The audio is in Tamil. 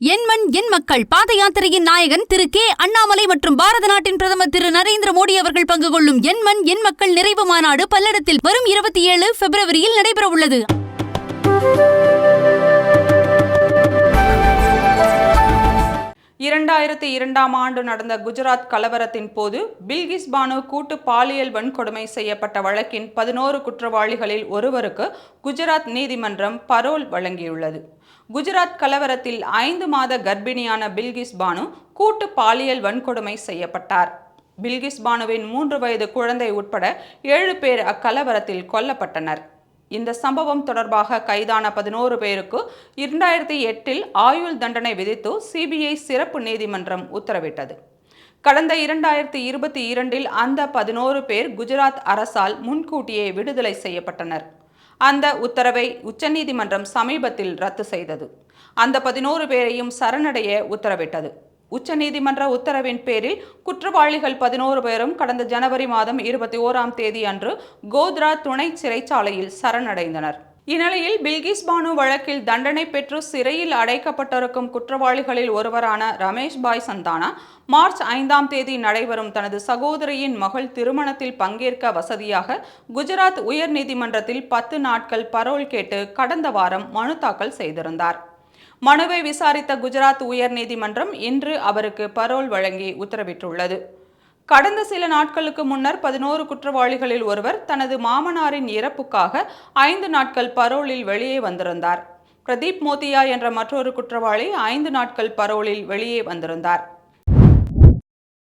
என் மண் என் மக்கள். பாத யாத்திரையின் நாயகன் திரு கே. அண்ணாமலை மற்றும் பாரத நாட்டின் பிரதமர் திரு நரேந்திர மோடி அவர்கள் பங்கு கொள்ளும் என் மண் என் மக்கள் நிறைவு மாநாடு பல்லடத்தில் வரும் இருபத்தி ஏழு பிப்ரவரியில் நடைபெறவுள்ளது. இரண்டாயிரத்தி இரண்டாம் ஆண்டு நடந்த குஜராத் கலவரத்தின் போது பில்கிஸ் பானு கூட்டு பாலியல் வன்கொடுமை செய்யப்பட்ட வழக்கின் பதினோரு குற்றவாளிகளில் ஒருவருக்கு குஜராத் நீதிமன்றம் பரோல் வழங்கியுள்ளது. குஜராத் கலவரத்தில் ஐந்து மாத கர்ப்பிணியான பில்கிஸ் பானு கூட்டு பாலியல் வன்கொடுமை செய்யப்பட்டார். பில்கிஸ் பானுவின் மூன்று வயது குழந்தை உட்பட ஏழு பேர் அக்கலவரத்தில் கொல்லப்பட்டனர். இந்த சம்பவம் தொடர்பாக கைதான பதினோரு பேருக்கு இரண்டாயிரத்தி எட்டில் ஆயுள் தண்டனை விதித்து சிபிஐ சிறப்பு நீதிமன்றம் உத்தரவிட்டது. கடந்த இரண்டாயிரத்தி இருபத்தி இரண்டில் அந்த பதினோரு பேர் குஜராத் அரசால் முன்கூட்டியே விடுதலை செய்யப்பட்டனர். அந்த உத்தரவை உச்சநீதிமன்றம் சமீபத்தில் ரத்து செய்தது. அந்த பதினோரு பேரையும் சரணடைய உத்தரவிட்டது. உச்சநீதிமன்ற உத்தரவின் பேரில் குற்றவாளிகள் பதினோரு பேரும் கடந்த ஜனவரி மாதம் இருபத்தி ஓராம் தேதி அன்று கோத்ரா துணை சிறைச்சாலையில் சரணடைந்தனர். இந்நிலையில் பில்கிஸ் பானு வழக்கில் தண்டனை பெற்று சிறையில் அடைக்கப்பட்டிருக்கும் குற்றவாளிகளில் ஒருவரான ரமேஷ் பாய் சந்தானா மார்ச் ஐந்தாம் தேதி நடைபெறும் தனது சகோதரியின் மகள் திருமணத்தில் பங்கேற்க வசதியாக குஜராத் உயர்நீதிமன்றத்தில் பத்து நாட்கள் பரோல் கேட்டு கடந்த வாரம் மனு தாக்கல் செய்திருந்தார். மனுவை விசாரித்த குஜராத் உயர்நீதிமன்றம் இன்று அவருக்கு பரோல் வழங்கி உத்தரவிட்டுள்ளது. கடந்த சில நாட்களுக்கு முன்னர் பதினோரு குற்றவாளிகளில் ஒருவர் தனது மாமனாரின் இறப்புக்காக ஐந்து நாட்கள் பரோலில் வெளியே வந்திருந்தார். பிரதீப் மோத்தியா என்ற மற்றொரு குற்றவாளி ஐந்து நாட்கள் பரோலில் வெளியே வந்திருந்தார்.